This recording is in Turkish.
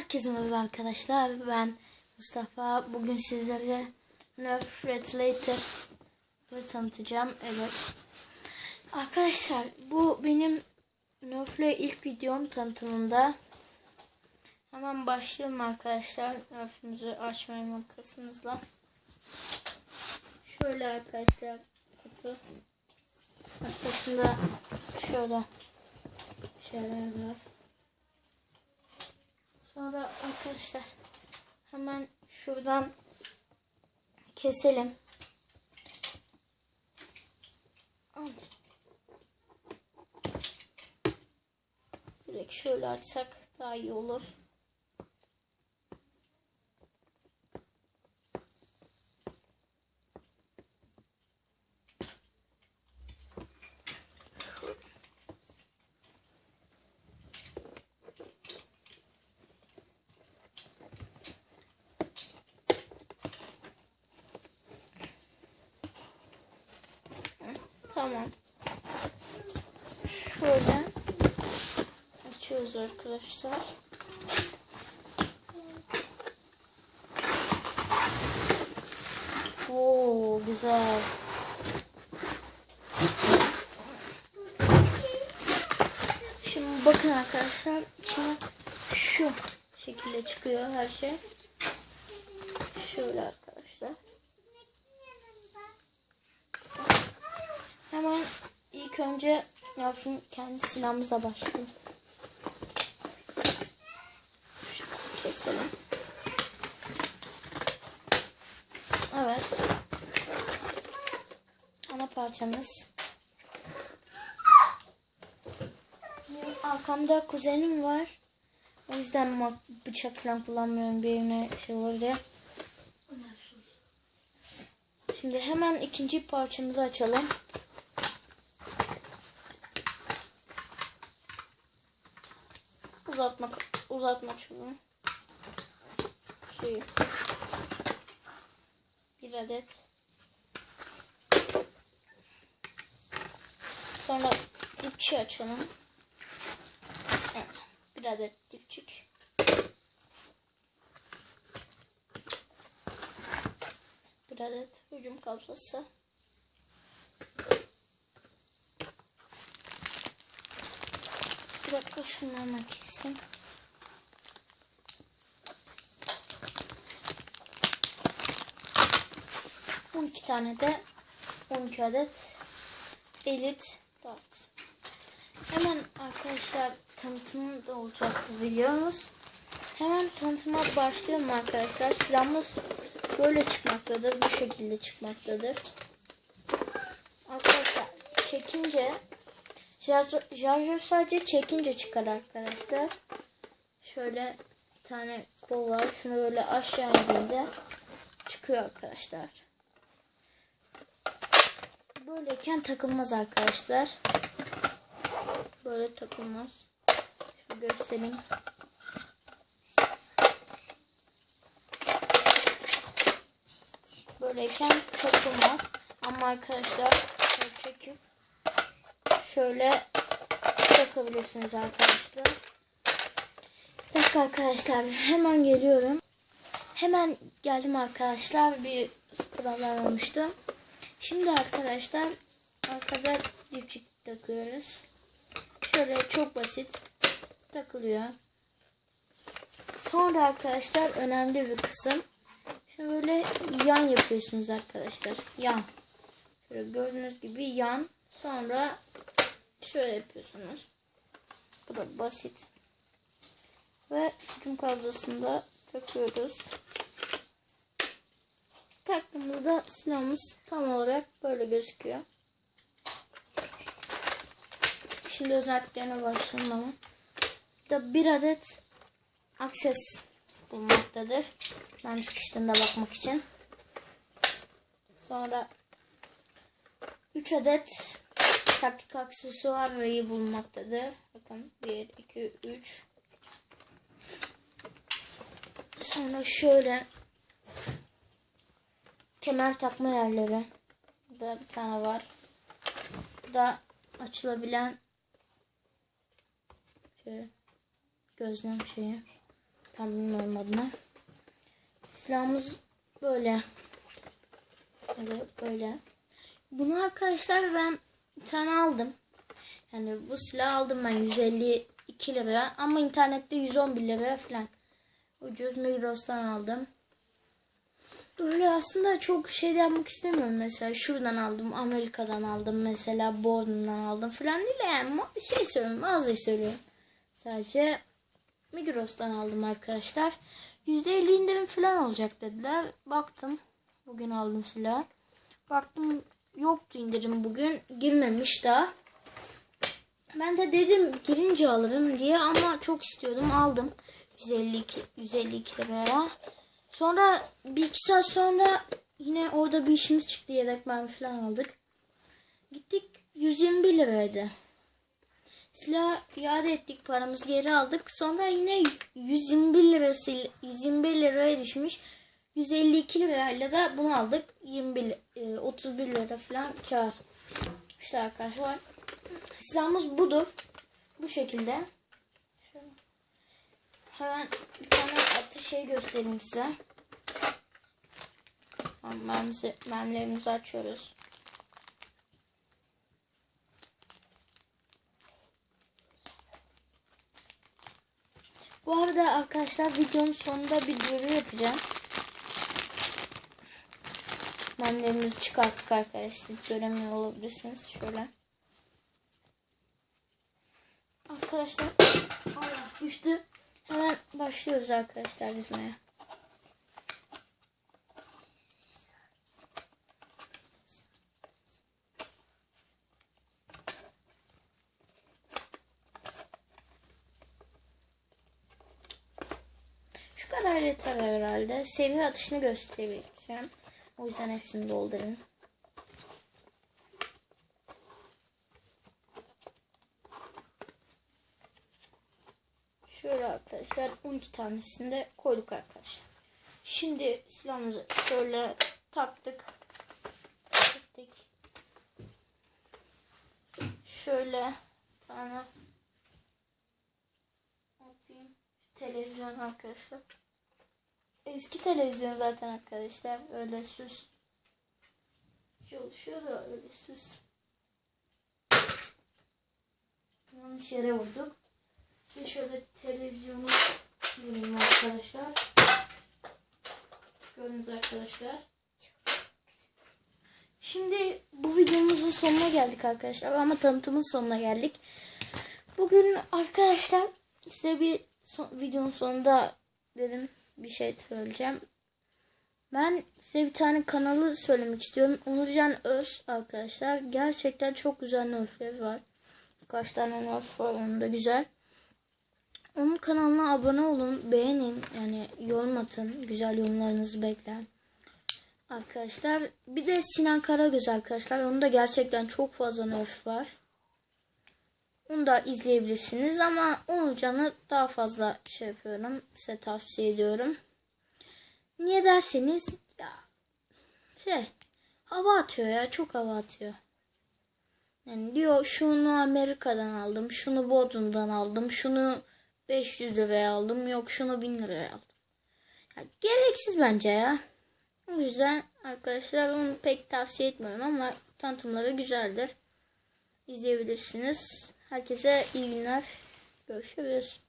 Herkese merhaba arkadaşlar. Ben Mustafa. Bugün sizlere Nerf Retalator'ı tanıtacağım. Evet. Arkadaşlar bu benim Nerf'le ilk videom tanıtımında. Hemen başlayalım arkadaşlar. Nerf'imizi açmaya makasınızla. Şöyle arkadaşlar kutu. Arkasında şöyle şeyler var. Sonra arkadaşlar hemen şuradan keselim. Direkt şöyle açsak daha iyi olur. Tamam. Şöyle açıyoruz arkadaşlar. Oo güzel. Şimdi bakın arkadaşlar içine şu şekilde çıkıyor her şey. Şöyle arkadaşlar. Hemen ilk önce yapayım kendi silahımızla başlayalım. Keselim. Evet. Ana parçamız. Arkamda kuzenim var. O yüzden bıçak falan kullanmıyorum. Birine şey olur diye. Şimdi hemen ikinci parçamızı açalım. Uzatmak uzatma çubuğu. Şey. Bir adet. Sonra dipçi açalım. Bir adet dipçik. Bir adet hücum kablosu. Dakika şunlarla keseyim. On iki tane de 12 adet elit dart. Hemen arkadaşlar tanıtımı da olacak bu videomuz. Hemen tanıtıma başlayalım arkadaşlar. Silahımız böyle çıkmaktadır. Bu şekilde çıkmaktadır. Arkadaşlar çekince Şarjör sadece çekince çıkar arkadaşlar. Şöyle tane kol var. Şunu böyle aşağı indiğinde çıkıyor arkadaşlar. Böyleyken takılmaz arkadaşlar. Böyle takılmaz. Şunu göstereyim. Böyleyken takılmaz. Ama arkadaşlar şöyle takabilirsiniz arkadaşlar. Bir dakika arkadaşlar hemen geliyorum. Hemen geldim arkadaşlar. Bir problem olmuştu. Şimdi arkadaşlar arkada dipçik takıyoruz. Şöyle çok basit takılıyor. Sonra arkadaşlar önemli bir kısım. Şöyle yan yapıyorsunuz arkadaşlar. Yan. Şöyle gördüğünüz gibi yan. Sonra şöyle yapıyorsunuz. Bu da basit. Ve hücum kablosunda takıyoruz. Taktığımızda silahımız tam olarak böyle gözüküyor. Şimdi özelliklerine başlayalım. Da bir adet akses bulmaktadır. Ben sıkıştığında bakmak için. Sonra 3 adet taktik aksesuarı bulunmaktadır. Bakın 1, 2, 3. Sonra şöyle kemer takma yerleri. Burada bir tane var. Bu da açılabilen şöyle gözlem şeyi. tam bilmiyorum adını. Silahımız. Böyle, böyle. Bunu arkadaşlar ben bir tane aldım. Yani bu silah aldım ben 152 liraya ama internette 111 liraya falan. Ucuz Migros'tan aldım. Böyle aslında çok şey yapmak istemiyorum mesela. Şuradan aldım, Amerika'dan aldım mesela, Bodrum'dan aldım falan değil de yani şey söylüyorum, mağazayı söylüyorum. Sadece Migros'tan aldım arkadaşlar. %50 indirim falan olacak dediler. Baktım. Bugün aldım silah. Baktım yoktu indirim bugün. Girmemiş daha. Ben de dedim girince alırım diye ama çok istiyordum aldım. 152, 152 liraya. Sonra bir iki saat sonra yine orada bir işimiz çıktı yedek mermi falan aldık. Gittik 121 liraydı. Silah iade ettik paramızı geri aldık. Sonra yine 121 lirası 121 liraya düşmüş. 152 lirayla da bunu aldık. 21 li- e, 31 lira falan kar. İşte arkadaşlar silahımız budur. Bu şekilde. Şöyle. Hemen bir tane atış şey göstereyim size. Mermisi, mermilerimizi açıyoruz. Bu arada arkadaşlar videonun sonunda bir duyuru yapacağım. Mermilerimizi çıkarttık arkadaşlar. Göremiyor olabilirsiniz. Şöyle. Arkadaşlar Allah düştü. Hemen başlıyoruz arkadaşlar dizmeye. Şu kadar yeter herhalde. Seri atışını göstereceğim. O yüzden hepsini doldurun. Şöyle arkadaşlar 12 tanesini de koyduk arkadaşlar. Şimdi silahımızı şöyle taktık. Taktık. Şöyle tane atayım. Televizyon arkadaşlar. Eski televizyon zaten arkadaşlar. Öyle süs. Çalışıyor da öyle süs. Yanlış yere vurduk. Ve şöyle televizyonu vurayım arkadaşlar. Gördünüz arkadaşlar. Şimdi bu videomuzun sonuna geldik arkadaşlar. Ama tanıtımın sonuna geldik. Bugün arkadaşlar size bir son, videonun sonunda dedim bir şey söyleyeceğim. Ben size bir tane kanalı söylemek istiyorum. Onurcan Öz arkadaşlar. Gerçekten çok güzel nerfleri var. Kaç tane nerf var onun da güzel. Onun kanalına abone olun, beğenin, yani yorum atın. Güzel yorumlarınızı bekler. Arkadaşlar bir de Sinan Karagöz arkadaşlar. Onun da gerçekten çok fazla nerf var. Onu da izleyebilirsiniz ama Onurcan'ı daha fazla şey yapıyorum. Size tavsiye ediyorum. Niye derseniz ya şey hava atıyor ya çok hava atıyor. Yani diyor şunu Amerika'dan aldım, şunu Bodrum'dan aldım, şunu 500 liraya aldım, yok şunu 1000 liraya aldım. Ya, gereksiz bence ya. O yüzden arkadaşlar onu pek tavsiye etmiyorum ama tanıtımları güzeldir. İzleyebilirsiniz. Herkese iyi günler. Görüşürüz.